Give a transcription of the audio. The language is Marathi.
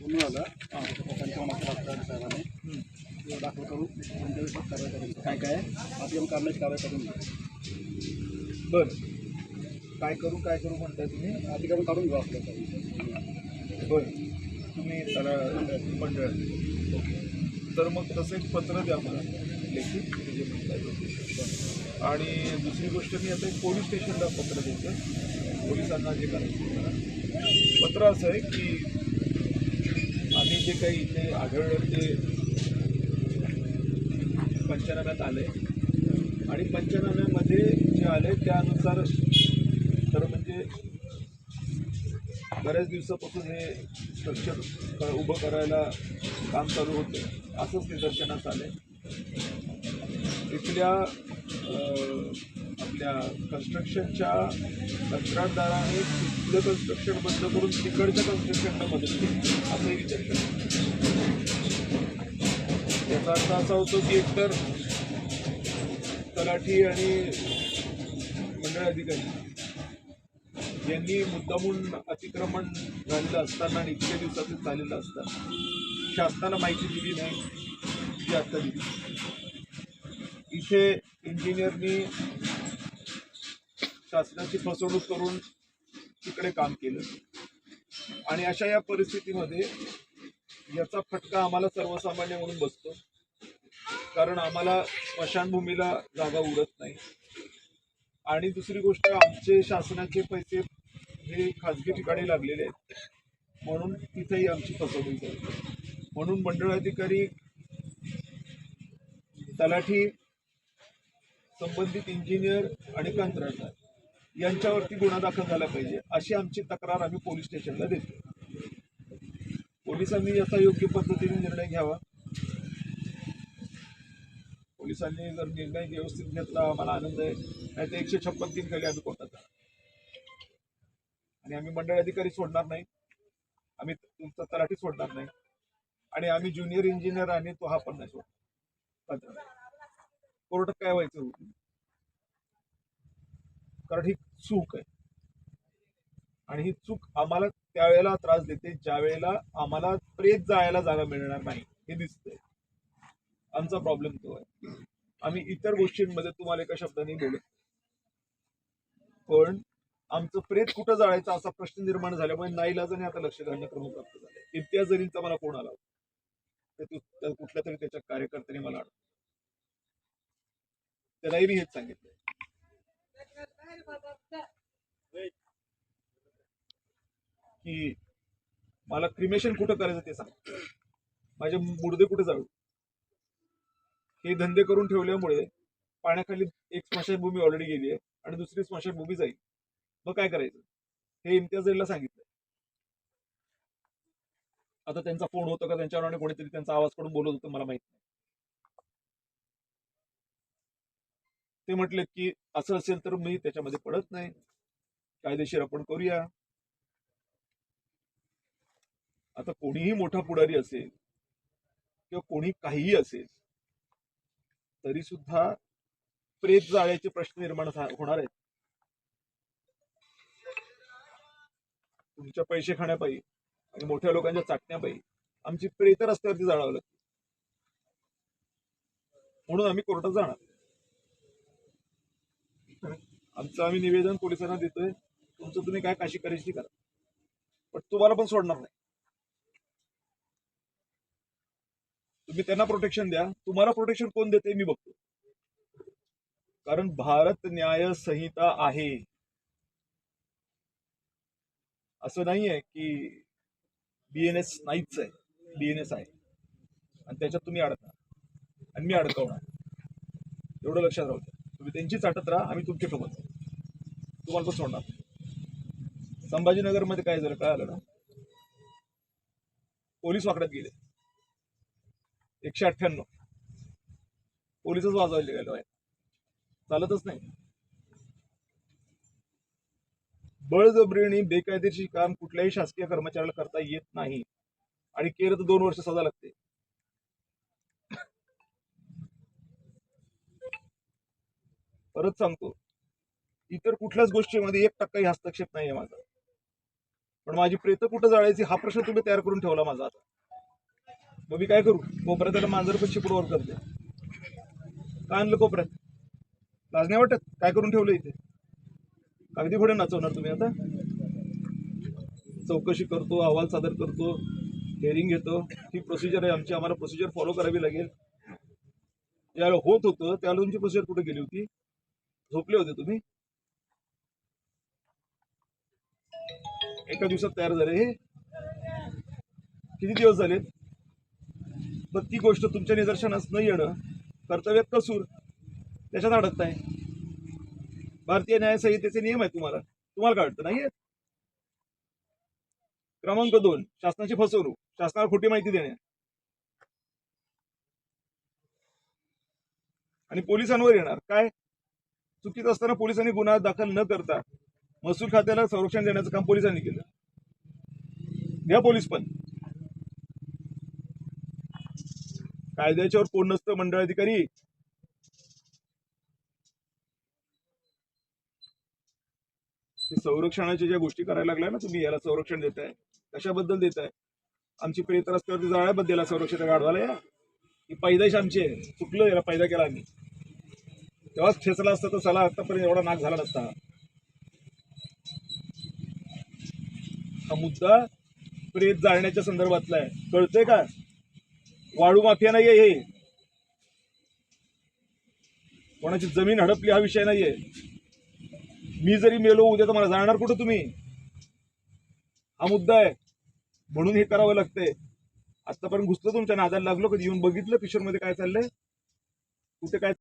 गुन्हा झाला पंचावन्न डॉक्टर साहेबांनी दाखल करून त्यांच्यावर कारवाई करून काय काय? अतिक्रम काढण्याची कारवाई करून बरं. काय करू काय करू म्हणताय तुम्ही? अधिकार काढून घेऊ आपल्याला. बर. तुम्ही त्याला मंडळ. तर मग तसं एक पत्र द्या मला. लेखी. जे म्हणताय आणि दुसरी गोष्ट मी आता एक पोलीस स्टेशनला पत्र देतो पोलिसांना जे करायचं ते पत्र असं आहे की आम्ही जे काही इथे आढळलं ते पंचनाम्यात आले. आणि पंचनाम्यामध्ये जे आले त्यानुसार तर म्हणजे बऱ्याच दिवसापासून हे स्ट्रक्चर उभं करायला काम चालू होतं. असंच निदर्शनास आले इथल्या आपल्या कन्स्ट्रक्शनच्या कंत्राटदाराने तिथलं कन्स्ट्रक्शन बंद करून तिकडच्या कन्स्ट्रक्शनला मदत केली असंही विचार आलं. याचा अर्थ असा होतो की एकतर तलाठी आणि मंडळ अधिकारी यांनी मुद्दामून अतिक्रमण झालेलं असताना आणि इतक्या दिवसातच झालेलं असताना शासनाला माहिती दिली नाही जी आत्ता दिली इथे इंजिनियरनी शासनाची फसवणूक करून तिकडे काम केलं. आणि अशा या परिस्थितीमध्ये याचा फटका आम्हाला सर्वसामान्य म्हणून बसतो. कारण आम्हाला स्मशानभूमीला जागा उरत नाही. आणि दुसरी गोष्ट आमचे शासनाचे पैसे हे खाजगी ठिकाणी लागलेले आहेत. म्हणून तिथेही आमची फसवणूक झाली. म्हणून मंडळ अधिकारी तलाठी संबंधित इंजिनियर आणि कंत्राटदार यांच्यावरती गुन्हा दाखल झाला पाहिजे अशी आमची तक्रार आम्ही पोलीस स्टेशनला देतो. पोलिसांनी याचा योग्य पद्धतीने निर्णय घ्यावा. पोलिसांनी जर निर्णय व्यवस्थित घेतला आम्हाला आनंद आहे. नाही तर एकशे छप्पन तीन खाली आम्ही कोर्टात आणि आम्ही मंडळ अधिकारी सोडणार नाही. आम्ही तुमचा तलाठी सोडणार नाही. आणि आम्ही ज्युनियर इंजिनियर आणि तो हा पण नाही सोडणार. कोर्टात काय व्हायचं? कारण ही चूक आहे. आणि ही चूक आम्हाला त्यावेळेला त्रास देते ज्या वेळेला आम्हाला प्रेत जायला जागा मिळणार नाही हे दिसतंय. आमचा प्रॉब्लेम तो आहे. आम्ही इतर गोष्टींमध्ये तुम्हाला एका शब्दाने बोलत पण आमचं प्रेत कुठं जाळायचं असा प्रश्न निर्माण झाल्यामुळे नाईलाजाने आता लक्ष घालणं क्रमप्राप्त झालं इम्तियाज जरींचा मला फोन आला ते तू- कुठल्या तरी त्याच्या कार्यकर्त्याने मला आठवलं. त्यालाही मी हेच सांगितलं की मला क्रिमेशन कुठं करायचं ते सांग. माझे मुर्दे कुठे जाऊ हे धंदे करून ठेवल्यामुळे पाण्याखाली एक स्मशानभूमी ऑलरेडी गेली आहे आणि दुसरी स्मशानभूमी जाईल. मग काय करायचं? हे इम्तियाजला सांगितलं आता त्यांचा फोन होतो का त्यांच्यावर आणि कोणीतरी त्यांचा आवाजकडून बोलत होतं मला माहीत नाही. ते म्हटले की असं असेल तर मी त्याच्यामध्ये पडत नाही. कायदेशीर आपण करूया. आता कोणीही मोठा पुढारी असेल किंवा कोणी काहीही असेल तरी सुद्धा प्रेत जाळ्याचे प्रश्न निर्माण होणार आहेत. तुमच्या पैसे खाण्यापायी आणि मोठ्या लोकांच्या चाटण्यापायी आमची प्रेत रस्त्यावरती जाळावं लागते. म्हणून आम्ही कोर्टात जाणार. आमचं आम्ही निवेदन पोलिसांना देतोय. तुमचं तुम्ही काय काशी करायची करा. पण तुम्हाला पण सोडणार नाही. तुम्ही त्यांना प्रोटेक्शन द्या. तुम्हाला प्रोटेक्शन कोण देते मी बघतो. कारण भारत न्याय संहिता आहे. असं नाहीये की बीएनएस नाहीच आहे. बीएनएस आहे. आणि त्याच्यात तुम्ही अडकणार. आणि मी अडकवणार. एवढं लक्षात राहू द्या. तुम्ही त्यांची चाटत राहा आम्ही तुमच्यासोबत आहे. तुम्हाला तो सोडणार संभाजीनगरमध्ये काय झालं काय आलं ना? पोलीस वाकड्यात गेले. एकशे अठ्ठ्याण्णव. पोलीसच वाजवायला गेलो आहे. चालतच नाही. बळजबरीने बेकायदेशीर काम कुठल्याही शासकीय कर्मचाऱ्याला करता येत नाही. आणि केलं तर दोन वर्ष सजा लागते. परत सांगतो. इतर कुठल्याच गोष्टीमध्ये एक टक्काही हस्तक्षेप नाही आहे माझा. पण माझी प्रेत कुठं जाळायची हा प्रश्न तुम्ही तयार करून ठेवला माझा आता. मग मी काय करू? कोपऱ्यात त्याला मांजर पण चिपडवर करते? काय आणलं कोपऱ्यात? लाज नाही वाटत? काय करून ठेवलं इथे? कागदी घोडे नाचवणार तुम्ही आता? चौकशी करतो अहवाल सादर करतो हेअरिंग घेतो. ही प्रोसिजर आहे आमची. आम्हाला प्रोसिजर फॉलो करावी लागेल. ज्यावेळेला होत होतं त्यावेळेला तुमची प्रोसिजर कुठे गेली होती? झोपले होते तुम्ही? एका दिवसात तयार झाले हे? किती दिवस झालेत? पण ती गोष्ट तुमच्या निदर्शनास न येणं कर्तव्यात कसूर? त्याच्यात अडकताय. भारतीय न्याय संहितेचे नियम आहेत तुम्हाला. तुम्हाला काय वाटतं? नाही क्रमांक दोन शासनाची फसवणूक. शासनाला खोटी माहिती देणे. आणि पोलिसांवर येणार. काय? चुकीचं असताना पोलिसांनी गुन्हा दाखल न करता महसूल खात्याला संरक्षण देण्याचं काम पोलिसांनी केलं. घ्या पोलीस पण. कायद्याच्यावर कोण नसतं मंडळ अधिकारी ते संरक्षणाच्या ज्या गोष्टी करायला लागल्या ना तुम्ही याला संरक्षण देताय. कशाबद्दल देताय? आमची प्रेत रस्त्यावरती जाळ्याबद्दल याला संरक्षण गाढवाला या. ही पैदाश आमची आहे. चुकलं याला पैदा केला आम्ही. तेव्हाच ठेचला असता तर चला आतापर्यंत एवढा नाक झाला नसता. हा. मुद्दा प्रेत जाळण्याच्या संदर्भातला आहे. कळतंय का? वाळू माफिया नाहीये हे. कोणाची जमीन हडपली हा विषय नाहीये. मी जरी मेलो उद्या तर मला जाणार कुठं तुम्ही? हा मुद्दा आहे. म्हणून हे करावं लागतंय. आतापर्यंत घुसलं तुमच्या नादाला लागलो कधी येऊन बघितलं किशोरमध्ये काय चाललंय? कुठे काय